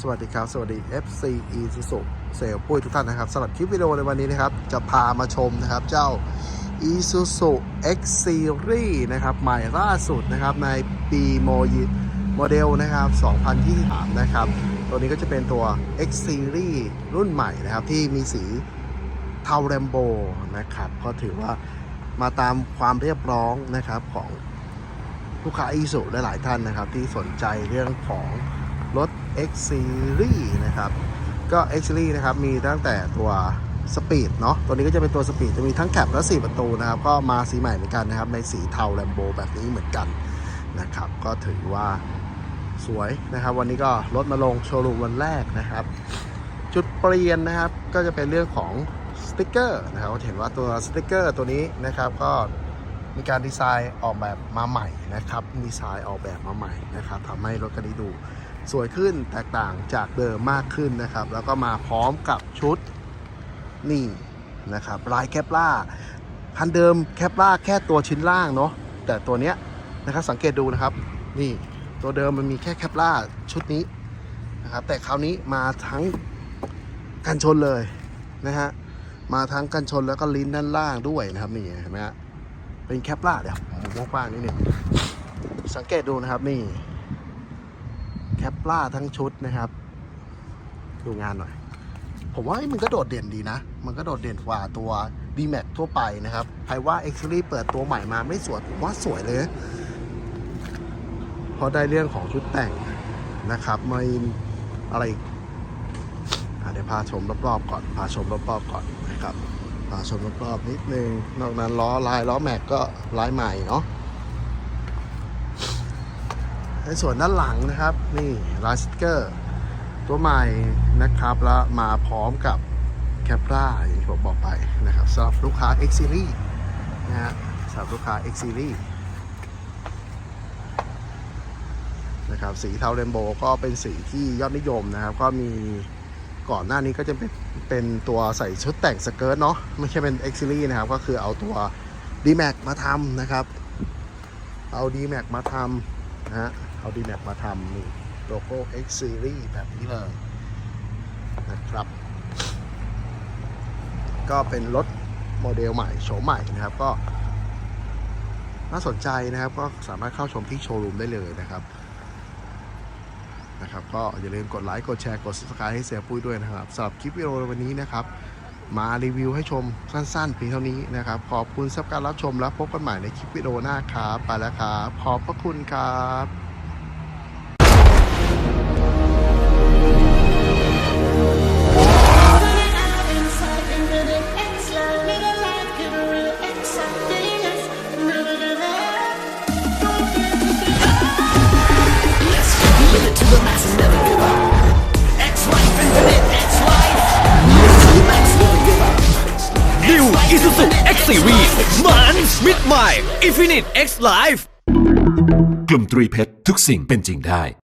สวัสดีครับ สวัสดี FC e s u s u เซลปุ้ยทุกท่านนะครับสำหรับคลิปวิดีโอในวันนี้นะครับ จะพามาชมนะครับ เจ้า Isuzu X Series นะครับ ใหม่ล่าสุดนะครับ ในปีโมยโมเดลนะครับ 2023 นะครับ ตัวนี้ก็จะเป็นตัว X Series รุ่นใหม่นะครับ ที่มีสีเทาแรมโบนะครับ ก็ถือว่ามาตามความเรียบร้องนะครับของลูกค้าอีสุหลายๆท่านนะครับ ที่สนใจเรื่องของ รถ X Series นะครับ ก็ X Series นะครับ มีตั้งแต่ตัวสปีดเนาะ ตัวนี้ก็จะเป็นตัวสปีด จะมีทั้งแคปและ 4 ประตูนะครับ ก็มาสีใหม่เหมือนกันนะครับ ในสีเทาแลมโบแบบนี้เหมือนกันนะครับ ก็ถือว่าสวยนะครับ วันนี้ก็รถมาลงโชว์รูมวันแรกนะครับ จุดเปลี่ยนนะครับ ก็จะเป็นเรื่องของสติกเกอร์นะครับเห็นว่าตัวสติกเกอร์ตัวนี้นะครับก็มีการดีไซน์ออกแบบมาใหม่นะครับ ดีไซน์ออกแบบมาใหม่นะครับทำให้รถคันนี้ดู สวยขึ้นแตกต่างจากเดิมมากขึ้นนะครับ แล้วก็มาพร้อมกับชุดนี่นะครับลายแคปล่าคันเดิมแคปล่าแค่ตัวชิ้นล่างเนาะแต่ตัวเนี้ยนะครับสังเกตดูนะครับนี่ตัวเดิมมันมีแค่แคปล่าชุดนี้นะครับแต่คราวนี้มาทั้งกันชนเลยนะฮะมาทั้งกันชนแล้วก็ลิ้นด้านล่างด้วยนะครับนี่เห็นไหมฮะเป็นแคปล่าเดี๋ยวผมองกว้างนิดนึงสังเกตดูนะครับนี่ แคปล่าทั้งชุดนะครับ ดูงานหน่อย ผมว่ามันก็โดดเด่นดีนะ มันก็โดดเด่นกว่าตัว d m a x ทั่วไปนะครับใครว่า x อ e เปิดตัวใหม่มาไม่สวย ผมว่าสวยเลย เพราะได้เรื่องของชุดแต่งนะครับไม่อะไรอีกอะเดี๋ยวพาชมรอบๆก่อน พาชมรอบๆก่อนนะครับ พาชมรอบๆนิดนึง นอกนั้นล้อลายล้อแม็กก็ลายใหม่เนาะ ในส่วนด้านหลังนะครับ นี่ลาสติกเกอร์ตัวใหม่นะครับ แล้วมาพร้อมกับแคปราอย่างที่ผมบอกไปนะครับสำหรับลูกค้า X Series นะฮะสำหรับลูกค้า X Series นะครับสีเทาเรนโบว์ก็เป็นสีที่ยอดนิยมนะครับ ก็มีก่อนหน้านี้ก็จะเป็นเป็นตัวใส่ชุดแต่งสเกิร์ตเนาะไม่ใช่เป็น X Series นะครับ ก็คือเอาตัว d m a x มาทำนะครับ เอา d m a x มาทำนะฮะ เอา d m a x มาทำนี่โลโก้ X Series แบบนี้เลยนะครับ ก็เป็นรถโมเดลใหม่โฉมใหม่นะครับก็น่าสนใจนะครับก็สามารถเข้าชมที่โชว์รูมได้เลยนะครับนะครับ ก็อย่าลืมกดไลค์กดแชร์กด subscribe ให้เสียปุ้ยด้วยนะครับสำหรับคลิปวิดีโอวันนี้นะครับ มารีวิวให้ชมสั้นๆเพียงเท่านี้นะครับ ขอบคุณสำหรับการรับชมแล้วพบกันใหม่ในคลิปวิดีโอหน้าครับไปแล้วครับขอบพระคุณครับ X Series มันมิดใหม่ Infinite X Life กลุ่มตรีเพชรทุกสิ่งเป็นจริงได้